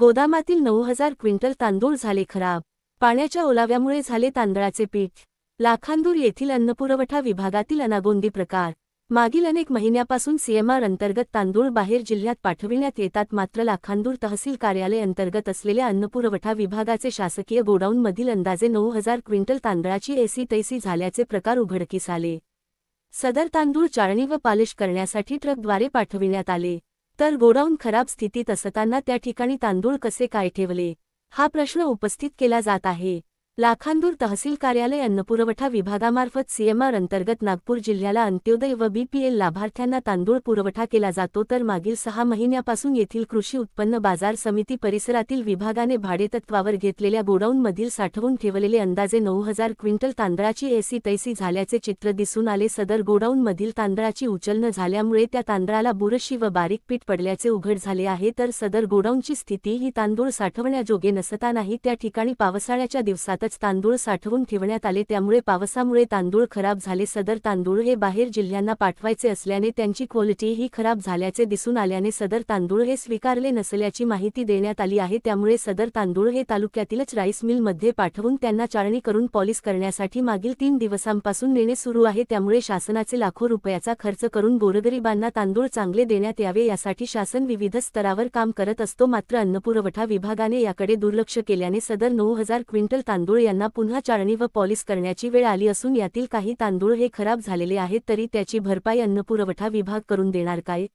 गोदामातील नऊ हजार क्विंटल तांदूळ झाले खराब. पाण्याच्या ओलाव्यामुळे झाले तांदळाचे पीठ. लाखांदूर येथील अन्नपुरवठा विभागातील अनागोंदी प्रकार. मागील अनेक महिन्यापासून सीएमआर अंतर्गत तांदूळ बाहेर जिल्ह्यात पाठविण्यात येतात मात्र लाखांदूर तहसील कार्यालय अंतर्गत असलेल्या अन्नपुरवठा विभागाचे शासकीय गोडाऊनमधील अंदाजे नऊ हजार क्विंटल तांदळाची एसी तैसी झाल्याचे प्रकार उघडकीस आले. सदर तांदूळ चाळणी व पालिश करण्यासाठी ट्रकद्वारे पाठविण्यात आले. तर गोडाऊन खराब स्थितीत असताना त्या ठिकाणी तांदूळ कसे काय ठेवले? हा प्रश्न उपस्थित केला जात आहे. लाखांदूर तहसील कार्यालय अन्नपुरवठा विभागामार्फत सीएमआर अंतर्गत नागपूर जिल्ह्याला अंत्योदय व बीपीएल लाभार्थ्यांना तांदूळ पुरवठा केला जातो तर मागील सहा महिन्यापासून येथील कृषी उत्पन्न बाजार समिती परिसरातील विभागाने भाडेतत्वावर घेतलेल्या गोडाऊनमधील साठवून ठेवलेले अंदाजे नऊ हजार क्विंटल तांदळाची एसी तैसी झाल्याचे चित्र दिसून आले. सदर गोडाऊनमधील तांदळाची उचल न झाल्यामुळे त्या तांदळाला बुरशी व बारीक पीठ पडल्याचे उघड झाले आहे. तर सदर गोडाऊनची स्थिती ही तांदूळ साठवण्याजोगे नसतानाही त्या ठिकाणी पावसाळ्याच्या दिवसात दिवसातच तांदूळ साठवून ठेवण्यात आले. त्यामुळे पावसामुळे तांदूळ खराब झाले. सदर तांदूळ हे बाहेर जिल्ह्यांना पाठवायचे असल्याने त्यांची क्वालिटी ही खराब झाल्याचे दिसून आल्याने सदर तांदूळ हे स्वीकारले नसल्याची माहिती देण्यात आली आहे. त्यामुळे सदर तांदूळ हे तालुक्यातीलच राईस मिलमध्ये पाठवून त्यांना चाळणी करून पॉलिश करण्यासाठी मागील तीन दिवसांपासून नेणे सुरू आहे. त्यामुळे शासनाचे लाखो रुपयाचा खर्च करून गोरगरिबांना तांदूळ चांगले देण्यात यावे यासाठी शासन विविध स्तरावर काम करत असतो. मात्र अन्नपुरवठा विभागाने याकडे दुर्लक्ष केल्याने सदर नऊ हजार क्विंटल तांदूळ यांना पुन्हा चाळणी व पॉलिश करण्याची वेळ आली असून यातील काही तांदूळ हे खराब झालेले आहेत तरी त्याची भरपाई अन्नपुरवठा विभाग करून देणार काय?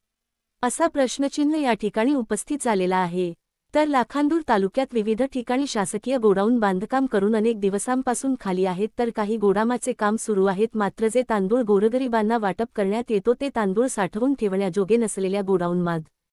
असा प्रश्नचिन्ह या ठिकाणी उपस्थित झालेला आहे. तर लाखांदूर तालुक्यात विविध ठिकाणी शासकीय गोडाऊन बांधकाम करून अनेक दिवसांपासून खाली आहेत तर काही गोडामाचे काम सुरू आहेत मात्र जे तांदूळ गोरगरिबांना वाटप करण्यात येतो ते तांदूळ साठवून ठेवण्याजोगे नसलेल्या गोडाऊनमाग